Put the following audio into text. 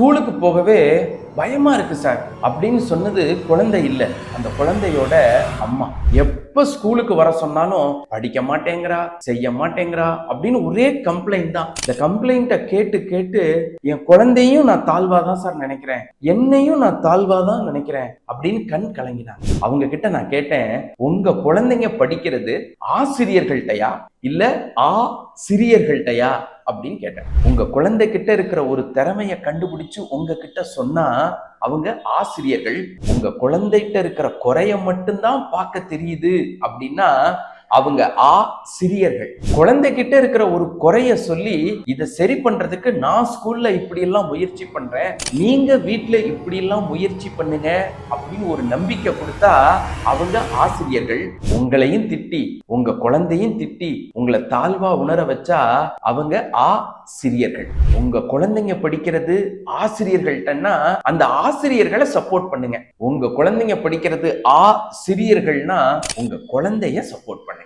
ஸ்கூலுக்கு போகவே பயமாக இருக்குது சார் அப்படின்னு சொன்னது குழந்தை இல்லை. அந்த குழந்தையோட அம்மா. எப்போ ஸ்கூலுக்கு வர சொன்னாலும் படிக்க மாட்டேங்கிறா செய்ய மாட்டேங்கிறா அப்படின்னு ஒரே கம்ப்ளைண்ட் தான். இந்த கம்ப்ளைண்ட்டை கேட்டு கேட்டு என் குழந்தையும் நான் தாழ்வாக தான் சார் நினைக்கிறேன். என்னையும் நான் தாழ்வாக தான் நினைக்கிறேன் அப்படின்னு கண் கலங்கினாங்க. அவங்க கிட்ட நான் கேட்டேன் உங்கள் குழந்தைங்க படிக்கிறது ஆசிரியர்கள்ட்டையா இல்ல ஆ சிறியர்கள்டையா? அப்படின்னு கேட்டேன். உங்க குழந்தை கிட்ட இருக்கிற ஒரு திறமைய கண்டுபிடிச்சு உங்ககிட்ட சொன்னா அவங்க ஆசிரியர்கள் உங்க குழந்தைகிட்ட இருக்கிற குறைய மட்டும்தான் பார்க்க தெரியுது. அப்படின்னா அவங்க ஆ சிறியர்கள். குழந்தைகிட்ட இருக்கிற ஒரு குறைய சொல்லி இதை சரி பண்றதுக்கு நான் ஸ்கூல்ல இப்படி எல்லாம் முயற்சி பண்றேன். நீங்க வீட்டுல இப்படி எல்லாம் முயற்சி பண்ணுங்க அப்படின்னு ஒரு நம்பிக்கை கொடுத்தா அவங்க ஆசிரியர்கள் உங்களையும் திட்டி உங்க குழந்தையும் திட்டி உங்களை தாழ்வா உணர வச்சா அவங்க ஆ சிறியர்கள். உங்க குழந்தைங்க படிக்கிறது ஆசிரியர்கள்ட்டன்னா அந்த ஆசிரியர்களை சப்போர்ட் பண்ணுங்க. உங்க குழந்தைங்க படிக்கிறது ஆ சிறியர்கள்னா உங்க குழந்தைய சப்போர்ட் பண்ணுங்க.